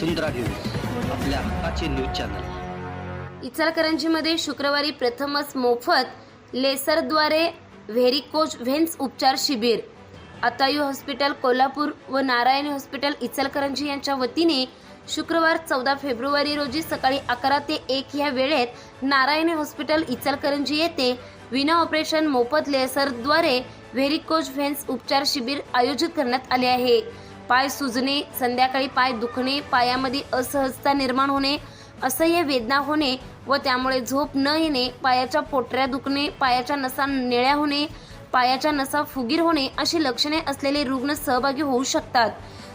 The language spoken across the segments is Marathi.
वसुंधरा न्यूज आपल्या हक्काचे न्यूज चॅनल. इचलकरंजीमध्ये शुक्रवारी प्रथमच मोफत लेसरद्वारे व्हेरिकोज व्हेन्स उपचार शिबिर. अतायू हॉस्पिटल कोल्हापूर व नारायणी हॉस्पिटल इचलकरंजी यांच्या वतीने शुक्रवार चौदा फेब्रुवारी रोजी सकाळी अकरा ते एक या वेळेत नारायणी हॉस्पिटल इचलकरंजी येथे विना ऑपरेशन मोफत लेसरद्वारे व्हेरिकोज व्हेन्स उपचार शिबिर आयोजित करण्यात आले आहे. पाय सुजणे संध्याकाळी पाय दुखणे पायामध्ये असहजता निर्माण होणे असह्य वेदना होणे व त्यामुळे झोप न येणे पायाच्या पोटऱ्या दुखणे पायाच्या नसा निळ्या होणे पायाच्या नसा फुगीर होणे अशी लक्षणे असलेले रुग्ण सहभागी होऊ शकतात.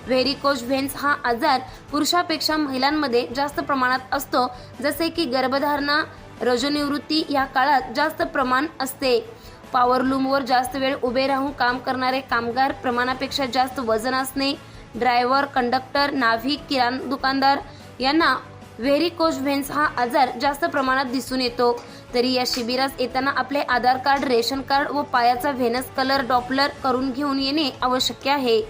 व्हेरिकोज व्हेन्स हा आजार पुरुषापेक्षा महिलांमध्ये जास्त प्रमाणात असतो जसे की गर्भधारणा रजोनिवृत्ती या काळात जास्त प्रमाण असते. पॉवरलूमवर जास्त वेळ उभे राहून काम करणारे कामगार प्रमाणापेक्षा जास्त वजन असणे ड्रायव्हर कंडक्टर नाभिक किराण दुकानदार यांना व्हेरिकोज व्हेन्स हा आजार जास्त प्रमाणात दिसून येतो. तरी या शिबिरास येताना आपले आधार कार्ड रेशन कार्ड व पायाचा व्हेनस कलर डॉपलर करून घेऊन येणे आवश्यक आहे.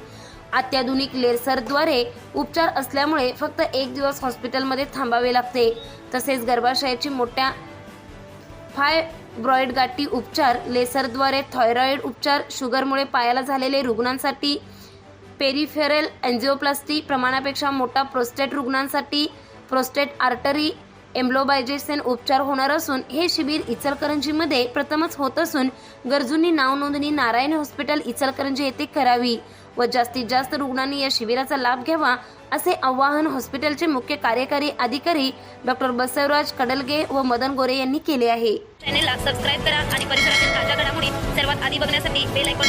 अत्याधुनिक लेसरद्वारे उपचार असल्यामुळे फक्त एक दिवस हॉस्पिटलमध्ये थांबावे लागते. तसेच गर्भाशयाची मोठ्या ब्रॉइड गाठी उपचार लेसरद्वारे थायरॉइड उपचार शुगरमुळे पायाला झालेले रुग्णांसाठी पेरिफेरल अँजिओप्लास्टी प्रमाणापेक्षा मोठा प्रोस्टेट रुग्णांसाठी प्रोस्टेट आर्टरी एम्ब्लोबायजेशन उपचार होणार असून हे शिबिर इचलकरंजीमध्ये प्रथमच होत असून गरजूंनी नाव नोंदणी नारायण हॉस्पिटल इचलकरंजी येथे करावी व जास्तीत जास्त रुग्णांनी या शिबिराचा लाभ घ्यावा असे आवाहन हॉस्पिटलचे मुख्य कार्यकारी अधिकारी डॉक्टर बसवराज कडलगे व मदन गोरे यांनी केले आहे. चॅनेलला सबस्क्राईब करा आणि परिसरातील ताज्या घडामोडी सर्वात आधी बघण्यासाठी बेल आयकॉन